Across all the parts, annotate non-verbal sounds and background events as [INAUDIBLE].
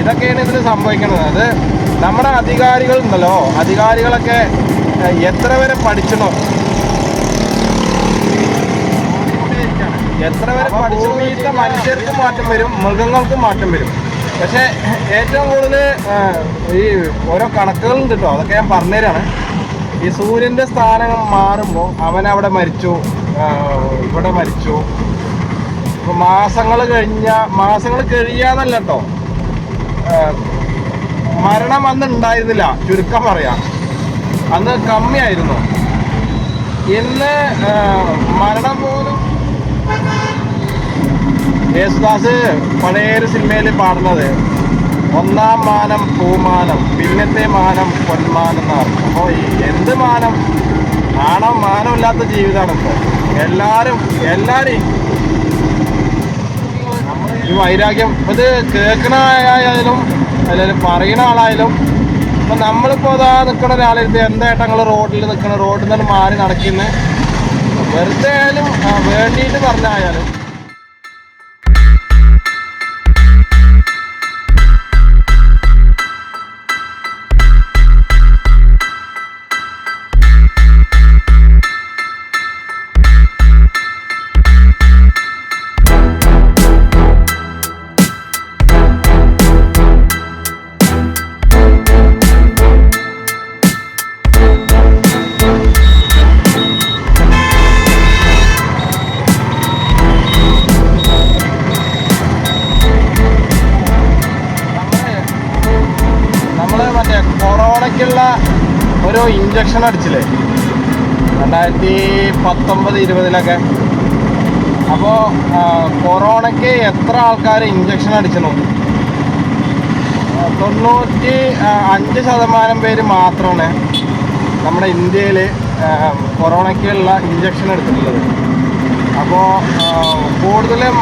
ഇതൊക്കെയാണ് ഇതിന് സംഭവിക്കുന്നത്. അത് നമ്മുടെ അധികാരികൾ ഉണ്ടല്ലോ അധികാരികളൊക്കെ എത്ര വരെ പഠിച്ചണോ? എത്ര വരെ പഠിച്ചു മനുഷ്യർക്ക് മാറ്റം വരും മൃഗങ്ങൾക്കും മാറ്റം വരും. പക്ഷേ ഏറ്റവും കൂടുതൽ ഈ ഓരോ കണക്കുകളുണ്ട് കേട്ടോ അതൊക്കെ ഞാൻ പറഞ്ഞുതരാണ്. ഈ സൂര്യന്റെ സ്ഥാനം മാറുമ്പോൾ അവൻ അവിടെ മരിച്ചു ഇവിടെ മരിച്ചു. മാസങ്ങൾ കഴിഞ്ഞ മാസങ്ങൾ കഴിയാന്നല്ല കേട്ടോ. മരണം അന്ന് ഉണ്ടായിരുന്നില്ല. ചുരുക്കം പറയാം. അന്ന് കമ്മിയായിരുന്നു. ഇന്ന് മരണം പോലും യേശുദാസ് പഴയൊരു സിനിമയിൽ പാടുന്നത് ഒന്നാം മാനം പൂമാനം പിന്നത്തെ മാനം പൊന്മാനം എന്നാണ്. അപ്പോൾ ഈ എന്ത് മാനം? ആണോ മാനമില്ലാത്ത ജീവിതമാണ് ഇപ്പോൾ എല്ലാവരും എല്ലാവരും ഈ വൈരാഗ്യം. അത് ഇത് കേൾക്കുന്ന ആയാലും അല്ലെങ്കിൽ പറയുന്ന ആളായാലും ഇപ്പൊ നമ്മളിപ്പോ അതാ നിൽക്കുന്ന ഒരാളെടുത്ത് എന്തായിട്ട് ഞങ്ങൾ റോഡിൽ നിൽക്കുന്ന റോഡിൽ നിന്ന് മാറി നടക്കുന്നത് വെറുതെ ആയാലും വേണ്ടിയിട്ട് പറഞ്ഞായാലും കൊറോണയ്ക്കുള്ള ഒരു ഇഞ്ചക്ഷൻ അടിച്ചില്ലേ രണ്ടായിരത്തി പത്തൊമ്പത് ഇരുപതിലൊക്കെ അപ്പോൾ കൊറോണയ്ക്ക് എത്ര ആൾക്കാർ ഇഞ്ചക്ഷൻ അടിച്ചു തൊണ്ണൂറ്റി അഞ്ച് ശതമാനം പേര് മാത്രമാണ് നമ്മുടെ ഇന്ത്യയിൽ കൊറോണയ്ക്കുള്ള ഇഞ്ചക്ഷൻ എടുത്തിട്ടുള്ളത് അപ്പോൾ കൂടുതലും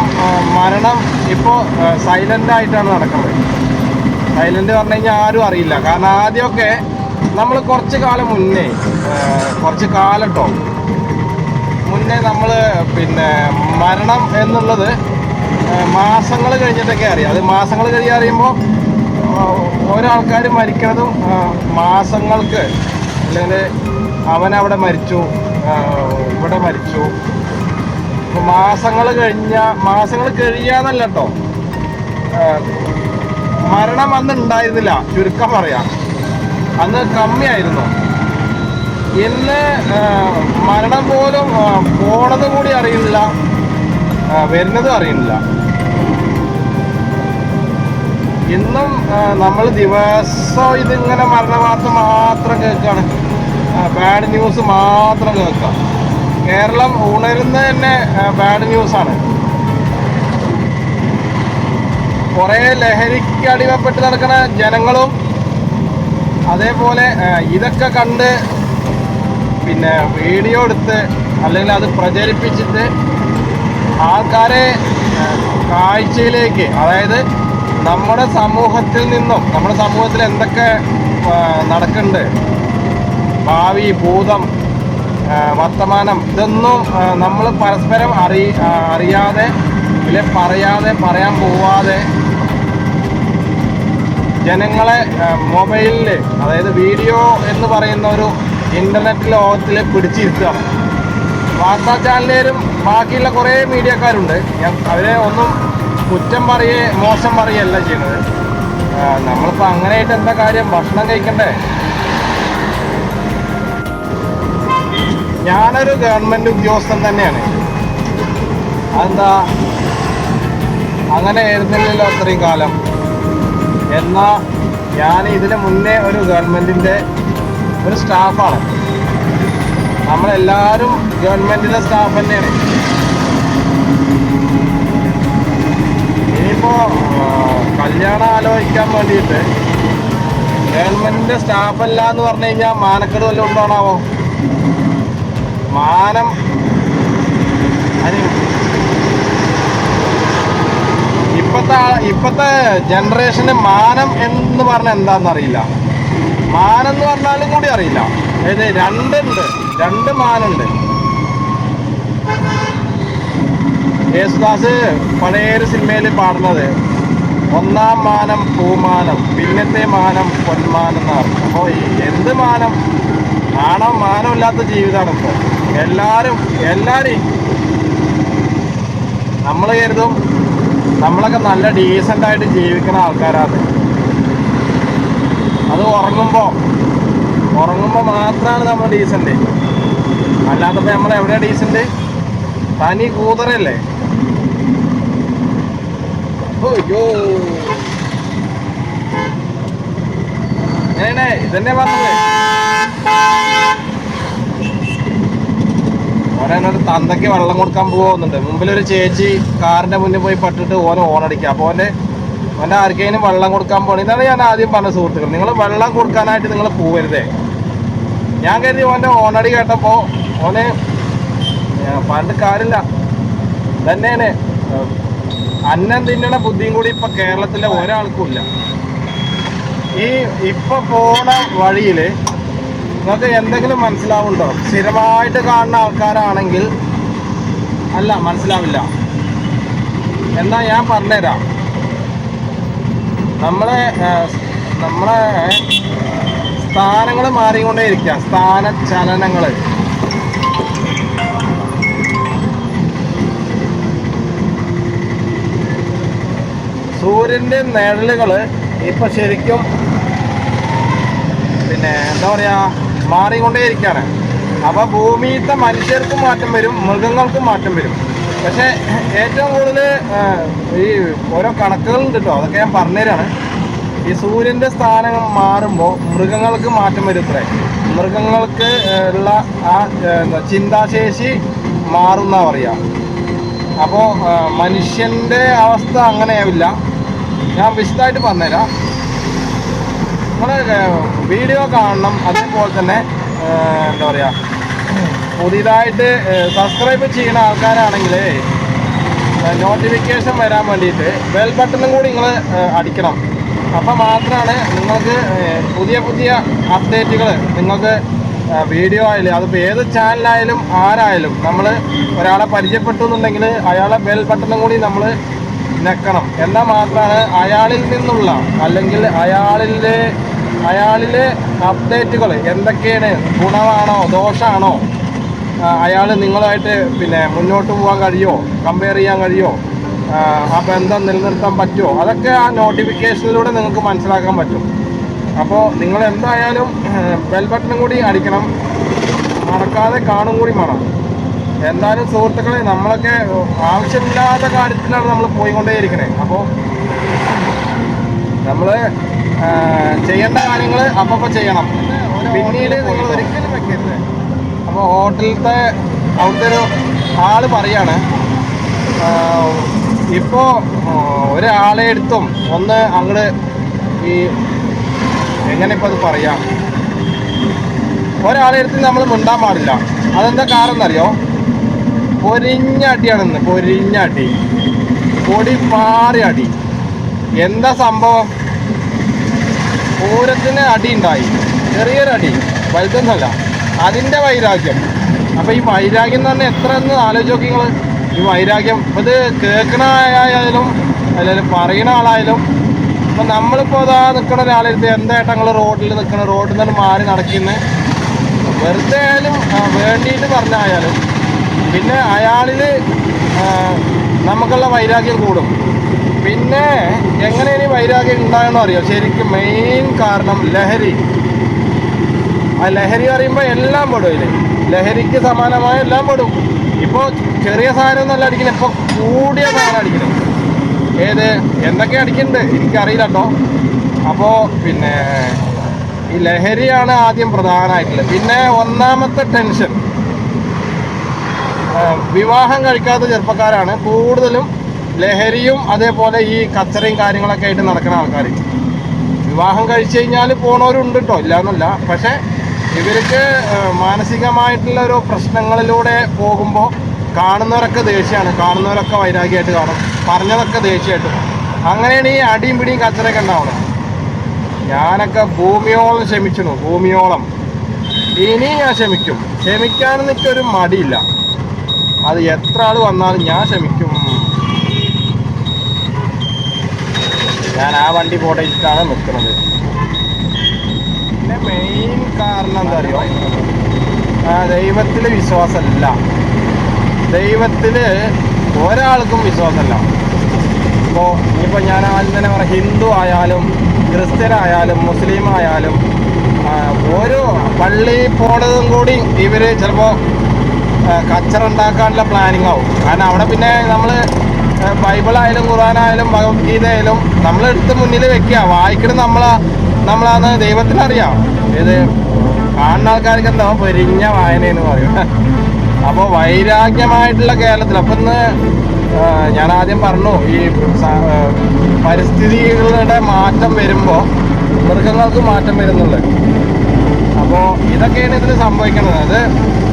മരണം ഇപ്പോൾ സൈലന്റ് ആയിട്ടാണ് നടക്കുന്നത് സൈലന്റ് പറഞ്ഞു കഴിഞ്ഞാൽ ആരും അറിയില്ല. കാരണം ആദ്യമൊക്കെ നമ്മൾ കുറച്ച് കാലം മുന്നേ കുറച്ച് കാലം കേട്ടോ മുന്നേ നമ്മൾ പിന്നെ മരണം എന്നുള്ളത് മാസങ്ങൾ കഴിഞ്ഞിട്ടൊക്കെ അറിയാം. അത് മാസങ്ങൾ കഴിഞ്ഞ് അറിയുമ്പോൾ ഓരോ ആൾക്കാർ മരിക്കുന്നതും മാസങ്ങൾക്ക് അല്ലെങ്കിൽ അവനവിടെ മരിച്ചു ഇവിടെ മരിച്ചു. മാസങ്ങൾ കഴിഞ്ഞ മാസങ്ങൾ കഴിയാന്നല്ല കേട്ടോ മരണം അന്ന് ഉണ്ടായിരുന്നില്ല. ചുരുക്കം പറയാം. അന്ന് കമ്മിയായിരുന്നു. ഇന്ന് മരണം പോലും പോണത് കൂടി അറിയുന്നില്ല. വരുന്നതും അറിയുന്നില്ല. ഇന്നും നമ്മൾ ദിവസം ഇതിങ്ങനെ മരണവാർത്ത മാത്രം കേൾക്കുകയാണ് ബാഡ് ന്യൂസ് മാത്രം കേൾക്കാം. കേരളം ഉണരുന്നത് തന്നെ ബാഡ് ന്യൂസാണ് കുറേ ലഹരിക്ക് അടിമപ്പെട്ട് നടക്കുന്ന ജനങ്ങളും അതേപോലെ ഇതൊക്കെ കണ്ട് പിന്നെ വീഡിയോ എടുത്ത് അല്ലെങ്കിൽ അത് പ്രചരിപ്പിച്ചിട്ട് ആൾക്കാരെ കാഴ്ചയിലേക്ക് അതായത് നമ്മുടെ സമൂഹത്തിൽ നിന്നും നമ്മുടെ സമൂഹത്തിൽ എന്തൊക്കെ നടക്കുന്നുണ്ട്? ഭാവി ഭൂതം വർത്തമാനം ഇതൊന്നും നമ്മൾ പരസ്പരം അറി അറിയാതെ ഇല്ലെ പറയാതെ പറയാൻ പോവാതെ ജനങ്ങളെ മൊബൈലിൽ അതായത് വീഡിയോ എന്ന് പറയുന്ന ഒരു ഇന്റർനെറ്റ് ലോകത്തിൽ പിടിച്ചിരുത്തുകയാണ്. വാർത്താ ചാനലുകാരും ബാക്കിയുള്ള കുറേ മീഡിയക്കാരുണ്ട്. ഞാൻ അവരെ ഒന്നും കുറ്റം പറയേ മോശം പറയല്ല ചെയ്യുന്നത്. നമ്മളിപ്പോൾ അങ്ങനെയായിട്ട് എന്താ കാര്യം? ഭക്ഷണം കഴിക്കണ്ടേ? ഞാനൊരു ഗവൺമെന്റ് ഉദ്യോഗസ്ഥൻ തന്നെയാണ്. അതെന്താ? അങ്ങനെ ആയിരുന്നില്ലല്ലോ അത്രയും കാലം. എന്നാൽ ഞാൻ ഇതിന് മുന്നേ ഒരു ഗവൺമെന്റിന്റെ ഒരു സ്റ്റാഫാണ്. നമ്മളെല്ലാവരും ഗവൺമെന്റിന്റെ സ്റ്റാഫ് തന്നെയാണ്. ഇനിയിപ്പോൾ കല്യാണം ആലോചിക്കാൻ വേണ്ടിയിട്ട് ഗവൺമെന്റിന്റെ സ്റ്റാഫല്ല എന്ന് പറഞ്ഞു കഴിഞ്ഞാൽ മാനക്കേട് വല്ലതും ഉണ്ടാണാവോ മാനം അതിന് ഇപ്പോഴത്തെ ഇപ്പത്തെ ജനറേഷന് മാനം എന്ന് പറഞ്ഞാൽ എന്താണെന്ന് അറിയില്ല. മാനം എന്ന് പറഞ്ഞാലും കൂടി അറിയില്ല. അതായത് രണ്ടുണ്ട് രണ്ട് മാനുണ്ട്. യേശുദാസ് പഴയൊരു സിനിമയിൽ പാടുന്നത് ഒന്നാം മാനം പൂമാനം പിന്നത്തെ മാനം പൊന്മാനം എന്നാണ് അപ്പോൾ ഈ എന്ത് മാനം? മാനം മാനമില്ലാത്ത ജീവിതമാണ് ഇപ്പോൾ എല്ലാവരും എല്ലാവരും നമ്മൾ കരുതും നമ്മളൊക്കെ നല്ല ഡീസന്റ് ആയിട്ട് ജീവിക്കുന്ന ആൾക്കാരാണ്. അത് ഉറങ്ങുമ്പോൾ ഉറങ്ങുമ്പോൾ മാത്രമാണ് നമ്മൾ ഡീസന്റ് അല്ലാത്തപ്പോൾ നമ്മൾ എവിടെയാണ് ഡീസന്റ് തനി കൂതറല്ലേ? അയ്യോ. ഇതന്നെ പറഞ്ഞത്. ഓനൊരു തന്തയ്ക്ക് വെള്ളം കൊടുക്കാൻ പോകുന്നുണ്ട് മുമ്പിലൊരു ചേച്ചി കാറിന്റെ മുന്നിൽ പോയി പട്ടിട്ട് ഓനെ ഓണടിക്കുക. അപ്പോൾ ഓന്റെ ഓന്റെ ആർക്കെങ്കിലും വെള്ളം കൊടുക്കാൻ പോകണം ഇതാണ് ഞാൻ ആദ്യം പറഞ്ഞ സുഹൃത്തുക്കൾ. നിങ്ങൾ വെള്ളം കൊടുക്കാനായിട്ട് നിങ്ങൾ പോവരുതേ. ഞാൻ കരുതി ഓന്റെ ഓണടി കേട്ടപ്പോൾ ഓനെ പണ്ട് കാര്യമില്ല. തന്നെയാണ് അന്നം തിന്നണ ബുദ്ധിയും കൂടി ഇപ്പൊ കേരളത്തിലെ ഒരാൾക്കും ഇല്ല. ഈ ഇപ്പൊ പോണ വഴിയിൽ നിങ്ങൾക്ക് എന്തെങ്കിലും മനസ്സിലാവുണ്ടോ? സ്ഥിരമായിട്ട് കാണുന്ന ആൾക്കാരാണെങ്കിൽ അല്ല മനസ്സിലാവില്ല. എന്നാ ഞാൻ പറഞ്ഞുതരാം. നമ്മളെ നമ്മളെ സ്ഥാനങ്ങൾ മാറിക്കൊണ്ടേ ഇരിക്കുക സ്ഥാന ചലനങ്ങൾ സൂര്യന്റെ നിഴലുകൾ ഇപ്പൊ ശരിക്കും പിന്നെ എന്താ പറയാ മാറിക്കൊണ്ടേ ഇരിക്കുകയാണ് അപ്പൊ ഭൂമിയിലത്തെ മനുഷ്യർക്കും മാറ്റം വരും മൃഗങ്ങൾക്കും മാറ്റം വരും. പക്ഷെ ഏറ്റവും കൂടുതൽ ഈ ഓരോ കണക്കുകളുണ്ട് കേട്ടോ അതൊക്കെ ഞാൻ പറഞ്ഞുതരാണ്. ഈ സൂര്യന്റെ സ്ഥാനം മാറുമ്പോൾ മൃഗങ്ങൾക്ക് മാറ്റം വരും ഇത്രേ മൃഗങ്ങൾക്ക് ഉള്ള ആ എന്താ ചിന്താശേഷി മാറുന്ന പറയാ. അപ്പോൾ മനുഷ്യന്റെ അവസ്ഥ അങ്ങനെയാവില്ല. ഞാൻ വിശദമായിട്ട് പറഞ്ഞുതരാം. നമ്മൾ വീഡിയോ കാണണം. അതേപോലെ തന്നെ എന്താ പറയുക പുതിയതായിട്ട് സബ്സ്ക്രൈബ് ചെയ്യുന്ന ആൾക്കാരാണെങ്കിൽ നോട്ടിഫിക്കേഷൻ വരാൻ വേണ്ടിയിട്ട് ബെൽ ബട്ടണും കൂടി നിങ്ങൾ അടിക്കണം. അപ്പം മാത്രമാണ് നിങ്ങൾക്ക് പുതിയ പുതിയ അപ്ഡേറ്റുകൾ നിങ്ങൾക്ക് വീഡിയോ ആയാലും അതിപ്പോൾ ഏത് ചാനലായാലും ആരായാലും നമ്മൾ ഒരാളെ പരിചയപ്പെട്ടു എന്നുണ്ടെങ്കിൽ അയാളെ ബെൽ ബട്ടണും കൂടി നമ്മൾ നെക്കണം എന്നാൽ മാത്രമാണ് അയാളിൽ നിന്നുള്ള അല്ലെങ്കിൽ അയാളിലെ അയാളിലെ അപ്ഡേറ്റുകൾ എന്തൊക്കെയാണ്? ഗുണമാണോ? ദോഷമാണോ അയാൾ നിങ്ങളായിട്ട് പിന്നെ മുന്നോട്ട് പോകാൻ കഴിയുമോ കമ്പയർ ചെയ്യാൻ കഴിയുമോ ആ ബന്ധം നിലനിർത്താൻ പറ്റുമോ അതൊക്കെ ആ നോട്ടിഫിക്കേഷനിലൂടെ നിങ്ങൾക്ക് മനസ്സിലാക്കാൻ പറ്റും. അപ്പോൾ നിങ്ങൾ എന്തായാലും [CLEARS THROAT] ബെൽ ബട്ടണും കൂടി അടിക്കണം. മറക്കാതെ കാണും കൂടി വേണം എന്തായാലും സുഹൃത്തുക്കളെ നമ്മളൊക്കെ ആവശ്യമില്ലാത്ത കാര്യത്തിലാണ് നമ്മൾ പോയിക്കൊണ്ടേയിരിക്കണേ. അപ്പോൾ നമ്മൾ ചെയ്യേണ്ട കാര്യങ്ങൾ അപ്പപ്പോൾ ചെയ്യണം. പിന്നീട് നിങ്ങൾ ഒരിക്കലും വെക്കരുത്. അപ്പോൾ ഹോട്ടലിലത്തെ അവിടുത്തെ ഒരു ആൾ പറയാണ് ഇപ്പോൾ ഒരാളെ എടുത്തും ഒന്ന് അങ്ങോട്ട് ഈ എങ്ങനെ ഇപ്പോൾ അത് പറയാം? ഒരാളെ എടുത്ത് നമ്മൾ മിണ്ടാൻ പാടില്ല. അതെന്താ കാരണം എന്നറിയോ? പൊരിഞ്ഞ അടിയാണെന്ന് പൊരിഞ്ഞ അടി. പൊടി പാറി അടി. എന്താ സംഭവം? പൂരത്തിന് അടി ഉണ്ടായി ചെറിയൊരു അടി. വലുതൊന്നുമല്ല. അതിന്റെ വൈരാഗ്യം. അപ്പോൾ ഈ വൈരാഗ്യം പറഞ്ഞാൽ എത്ര എന്ന് ആലോചിച്ച് നോക്കി നിങ്ങൾ ഈ വൈരാഗ്യം. ഇപ്പോൾ ഇത് കേൾക്കണ ആയാലും അല്ലെങ്കിൽ പറയുന്ന ആളായാലും ഇപ്പം നമ്മളിപ്പോൾ അതാ നിൽക്കുന്ന ഒരാളെടുത്ത് എന്തായിട്ട് ഞങ്ങൾ റോഡിൽ നിൽക്കുന്ന റോഡിൽ നിന്ന് മാറി നടക്കുന്നത് വെറുതെ ആയാലും വേണ്ടിയിട്ട് പറഞ്ഞായാലും പിന്നെ അയാളിൽ നമുക്കുള്ള വൈരാഗ്യം കൂടും. പിന്നെ എങ്ങനെ ഇനി വൈരാഗ്യം ഉണ്ടായെന്ന് അറിയോ? ശരിക്കും മെയിൻ കാരണം ലഹരി. ആ ലഹരി പറയുമ്പോൾ എല്ലാം പെടും ഇതിൽ ലഹരിക്ക് സമാനമായ എല്ലാം പെടും. ഇപ്പോൾ ചെറിയ സാധനം ഒന്നല്ല അടിക്കുന്നത് ഇപ്പോൾ കൂടിയ സാധനം അടിക്കണം ഏത്? എന്തൊക്കെ അടിക്കുന്നുണ്ട്? എനിക്കറിയില്ല കേട്ടോ. അപ്പോൾ പിന്നെ ഈ ലഹരിയാണ് ആദ്യം പ്രധാനമായിട്ടുള്ളത്. പിന്നെ ഒന്നാമത്തെ ടെൻഷൻ വിവാഹം കഴിക്കാത്ത ചെറുപ്പക്കാരാണ്. കൂടുതലും ലഹരിയും അതേപോലെ ഈ കച്ചറയും കാര്യങ്ങളൊക്കെ ആയിട്ട് നടക്കുന്ന ആൾക്കാർ വിവാഹം കഴിച്ചു കഴിഞ്ഞാൽ പോണവരുണ്ട് കേട്ടോ ഇല്ലയെന്നല്ല പക്ഷേ ഇവർക്ക് മാനസികമായിട്ടുള്ള ഒരു പ്രശ്നങ്ങളിലൂടെ പോകുമ്പോൾ കാണുന്നവരൊക്കെ ദേഷ്യമാണ് കാണുന്നവരൊക്കെ വൈരാഗ്യമായിട്ട് കാണും. പറഞ്ഞതൊക്കെ ദേഷ്യമായിട്ട് അങ്ങനെയാണ് ഈ അടിയും പിടിയും കച്ചറയൊക്കെ ഉണ്ടാവുന്നത് ഞാനൊക്കെ ഭൂമിയോളം ക്ഷമിച്ചു ഭൂമിയോളം. ഇനി ഞാൻ ക്ഷമിക്കും. ക്ഷമിക്കാനൊന്നും എനിക്കൊരു മടിയില്ല. അത് എത്ര ആൾ വന്നാലും ഞാൻ ക്ഷമിക്കും. ഞാൻ ആ വണ്ടി പോട്ടയിട്ടാണ് നിൽക്കുന്നത് പിന്നെ മെയിൻ കാരണം എന്താ അറിയോ? ദൈവത്തിൽ വിശ്വാസമല്ല ദൈവത്തിൽ ഒരാൾക്കും വിശ്വാസമല്ല ഇപ്പോൾ ഇനിയിപ്പോൾ ഞാൻ ആദ്യം തന്നെ പറയാം ഹിന്ദു ആയാലും ക്രിസ്ത്യനായാലും മുസ്ലിം ആയാലും ഓരോ പള്ളി പോണതും കൂടി ഇവർ ചിലപ്പോൾ കച്ചറ ഉണ്ടാക്കാനുള്ള പ്ലാനിങ് ആവും. കാരണം അവിടെ പിന്നെ നമ്മൾ ബൈബിളായാലും ഖുറാനായാലും ഭഗവത്ഗീതയായാലും നമ്മളെടുത്ത് മുന്നിൽ വെക്കുക വായിക്കണം നമ്മളാ നമ്മളാന്ന് ദൈവത്തിനറിയാം. ഇത് കാണുന്ന ആൾക്കാർക്ക് എന്താ പൊരിഞ്ഞ എന്ന് പറയും. അപ്പോൾ വൈരാഗ്യമായിട്ടുള്ള കേരളത്തിൽ അപ്പം ഇന്ന് ഞാൻ ആദ്യം പറഞ്ഞു ഈ പരിസ്ഥിതികളുടെ മാറ്റം വരുമ്പോൾ മൃഗങ്ങൾക്ക് മാറ്റം വരുന്നുണ്ട്. അപ്പോൾ ഇതൊക്കെയാണ് ഇതിൽ സംഭവിക്കുന്നത് അത്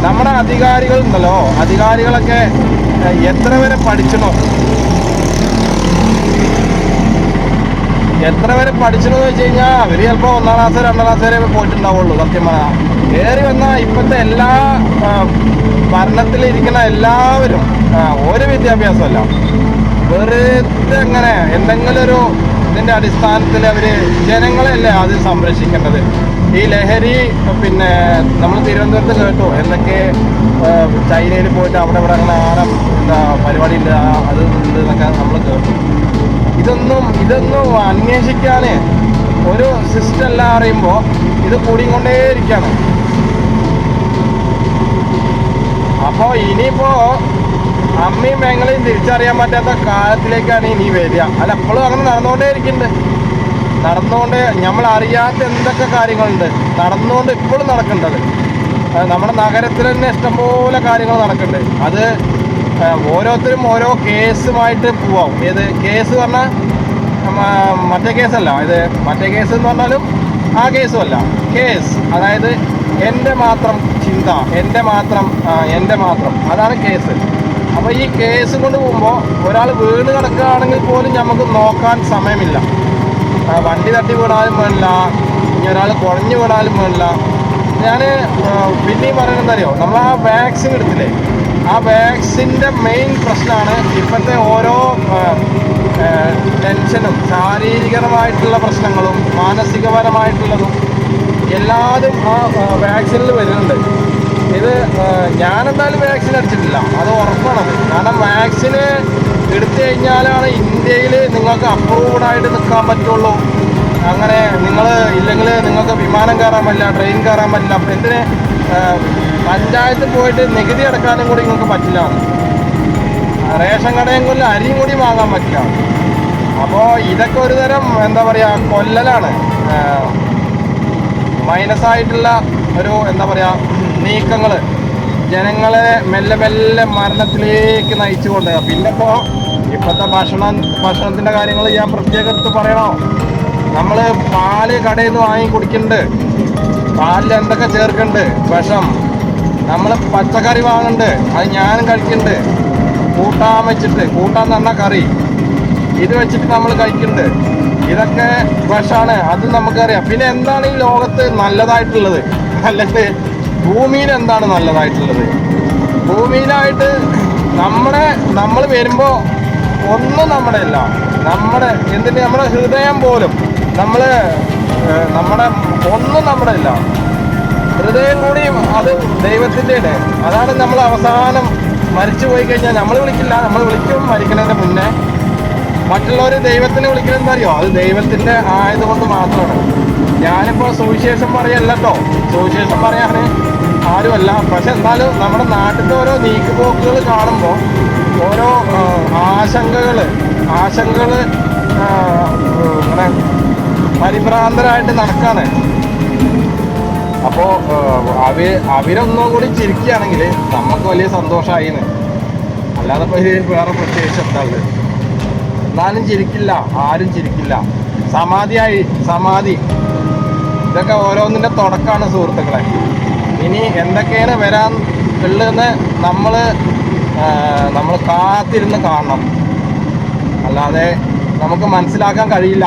നമ്മുടെ അധികാരികൾ ഉണ്ടല്ലോ അധികാരികളൊക്കെ എത്ര വരെ പഠിച്ചണോ? എത്ര വരെ പഠിച്ചെന്ന് വെച്ച് കഴിഞ്ഞാൽ അവർ ചിലപ്പോൾ ഒന്നാം ക്ലാസ് രണ്ടാം ക്ലാസ് വരെ പോയിട്ടുണ്ടാവുള്ളൂ സത്യം പറഞ്ഞാൽ കയറി വന്ന ഇപ്പോഴത്തെ എല്ലാ ഭരണത്തിലിരിക്കുന്ന എല്ലാവരും ഒരു വിദ്യാഭ്യാസമല്ല. വെറുതെ അങ്ങനെ എന്തെങ്കിലും ഒരു ഇതിന്റെ അടിസ്ഥാനത്തിൽ അവർ ജനങ്ങളെയല്ലേ ആദ്യം സംരക്ഷിക്കേണ്ടത്? ഈ ലഹരി പിന്നെ നമ്മൾ തിരുവനന്തപുരത്ത് കേട്ടു എന്തൊക്കെ ചൈനയിൽ പോയിട്ട് അവിടെ ഇവിടെ അങ്ങനെ ആരം എന്താ പരിപാടി ഇല്ല അത് ഉണ്ട് എന്നൊക്കെ നമ്മൾ കേട്ടു. ഇതൊന്നും ഇതൊന്നും അന്വേഷിക്കാൻ ഒരു സിസ്റ്റം അല്ല അറിയുമ്പോൾ ഇത് കൂടിക്കൊണ്ടേയിരിക്കുകയാണ് അപ്പോൾ ഇനിയിപ്പോ അമ്മയും പെങ്ങളെയും തിരിച്ചറിയാൻ പറ്റാത്ത കാലത്തിലേക്കാണ് ഇനി വരിക. അല്ല എപ്പോഴും അങ്ങനെ നടന്നുകൊണ്ടേ ഇരിക്കുന്നുണ്ട് നടന്നുകൊണ്ട് നമ്മൾ അറിയാത്ത എന്തൊക്കെ കാര്യങ്ങളുണ്ട് നടന്നുകൊണ്ട് ഇപ്പോഴും നടക്കേണ്ടത്. നമ്മുടെ നഗരത്തിൽ തന്നെ ഇഷ്ടംപോലെ കാര്യങ്ങൾ നടക്കുന്നുണ്ട് അത് ഓരോരുത്തരും ഓരോ കേസുമായിട്ട് പോവാം. ഏത് കേസ് പറഞ്ഞാൽ മറ്റേ കേസല്ല. ഇത് മറ്റേ കേസ് എന്ന് പറഞ്ഞാലും ആ കേസും അല്ല കേസ് അതായത് എന്റെ മാത്രം ചിന്ത എന്റെ മാത്രം എന്റെ മാത്രം. അതാണ് കേസ്. അപ്പോൾ ഈ കേസ് കൊണ്ട് പോകുമ്പോൾ ഒരാൾ വീണ് കിടക്കുകയാണെങ്കിൽ പോലും നമുക്ക് നോക്കാൻ സമയമില്ല. വണ്ടി തട്ടി വീണാലും വേണില്ല ഇനി ഒരാൾ കുഴഞ്ഞു വീണാലും വേണില്ല ഞാൻ പിന്നെയും പറയുന്നത് അറിയോ നമ്മൾ ആ വാക്സിൻ എടുത്തില്ലേ? ആ വാക്സിന്റെ മെയിൻ പ്രശ്നമാണ് ഇപ്പോഴത്തെ ഓരോ ടെൻഷനും ശാരീരികമായിട്ടുള്ള പ്രശ്നങ്ങളും മാനസികപരമായിട്ടുള്ളതും എല്ലാതും ആ വാക്സിനിൽ വരുന്നുണ്ട്. ഇത് ഞാനെന്തായാലും വാക്സിൻ അടിച്ചിട്ടില്ല. അത് ഉറപ്പാണത് കാരണം വാക്സിന് എടുത്തു കഴിഞ്ഞാലാണ് ഇന്ത്യയിൽ നിങ്ങൾക്ക് അപ്രൂവ്ഡ് ആയിട്ട് നിൽക്കാൻ പറ്റുള്ളൂ. അങ്ങനെ നിങ്ങൾ ഇല്ലെങ്കിൽ നിങ്ങൾക്ക് വിമാനം കയറാൻ പറ്റില്ല ട്രെയിൻ കയറാൻ പറ്റില്ല. അപ്പം എന്തിന് പഞ്ചായത്ത് പോയിട്ട് നികുതി അടക്കാനും കൂടി നിങ്ങൾക്ക് പറ്റില്ല. റേഷൻ കടയും കൊല്ലം അരിയും കൂടി വാങ്ങാൻ പറ്റില്ല. അപ്പോൾ ഇതൊക്കെ ഒരു തരം എന്താ പറയുക കൊല്ലലാണ്. മൈനസ് ആയിട്ടുള്ള ഒരു എന്താ പറയുക നീക്കങ്ങൾ ജനങ്ങളെ മെല്ലെ മെല്ലെ മരണത്തിലേക്ക് നയിച്ചു കൊണ്ട് പിന്നെ ഇപ്പോൾ ഇപ്പോഴത്തെ ഭക്ഷണം ഭക്ഷണത്തിന്റെ കാര്യങ്ങൾ ഞാൻ പ്രത്യേകം എടുത്ത് പറയണോ? നമ്മൾ പാൽ കടയിൽ നിന്ന് വാങ്ങി കുടിക്കുന്നുണ്ട് പാലിൽ എന്തൊക്കെ ചേർക്കുന്നുണ്ട് വിഷം. നമ്മൾ പച്ചക്കറി വാങ്ങുന്നുണ്ട് അത് ഞാനും കഴിക്കുന്നുണ്ട് കൂട്ടാൻ വെച്ചിട്ട് കൂട്ടാൻ തന്ന കറി. ഇത് വെച്ചിട്ട് നമ്മൾ കഴിക്കുന്നുണ്ട് ഇതൊക്കെ വിഷമാണ് അത് നമുക്കറിയാം. പിന്നെ എന്താണ് ഈ ലോകത്ത് നല്ലതായിട്ടുള്ളത്? അല്ലെങ്കിൽ ഭൂമിയിൽ എന്താണ് നല്ലതായിട്ടുള്ളത്? ഭൂമിയിലായിട്ട് നമ്മുടെ നമ്മൾ വരുമ്പോൾ ഒന്നും നമ്മുടെ അല്ല. നമ്മുടെ എന്തിന് നമ്മുടെ ഹൃദയം പോലും നമ്മൾ നമ്മുടെ ഒന്നും നമ്മുടെ അല്ല. ഹൃദയം കൂടിയും അത് ദൈവത്തിന്റെ അതാണ് നമ്മൾ അവസാനം മരിച്ചു പോയി കഴിഞ്ഞാൽ നമ്മൾ വിളിക്കില്ല. നമ്മൾ വിളിക്കും മരിക്കുന്നതിന് മുന്നേ. മറ്റുള്ളവർ ദൈവത്തിനെ വിളിക്കണമെന്ന് അറിയോ? അത് ദൈവത്തിന്റെ ആയതുകൊണ്ട് മാത്രമാണ്. ഞാനിപ്പോൾ സുവിശേഷം പറയല്ലോ സുവിശേഷം പറയാൻ ആരുമല്ല. പക്ഷെ എന്നാലും നമ്മുടെ നാട്ടിന്റെ ഓരോ നീക്കുപോക്കുകൾ കാണുമ്പോൾ ഓരോ ആശങ്കകൾ ആശങ്കകൾ ഇങ്ങനെ പരിഭ്രാന്തരായിട്ട് നടക്കാണ്. അപ്പോൾ അവ അവരൊന്നും കൂടി ചിരിക്കുകയാണെങ്കിൽ നമുക്ക് വലിയ സന്തോഷമായിന്ന് അല്ലാതെ ഇപ്പോൾ വേറെ പ്രത്യേകിച്ച് എന്താ ഉള്ളത്? എന്നാലും ചിരിക്കില്ല ആരും ചിരിക്കില്ല. സമാധിയായി സമാധി. ഇതൊക്കെ ഓരോന്നിന്റെ തുടക്കമാണ് സുഹൃത്തുക്കളെ. ഇനി എന്തൊക്കെയാണ് വരാൻ ഉള്ളതെന്ന് നമ്മൾ നമ്മൾ കാത്തിരുന്ന് കാണണം. അല്ലാതെ നമുക്ക് മനസ്സിലാക്കാൻ കഴിയില്ല.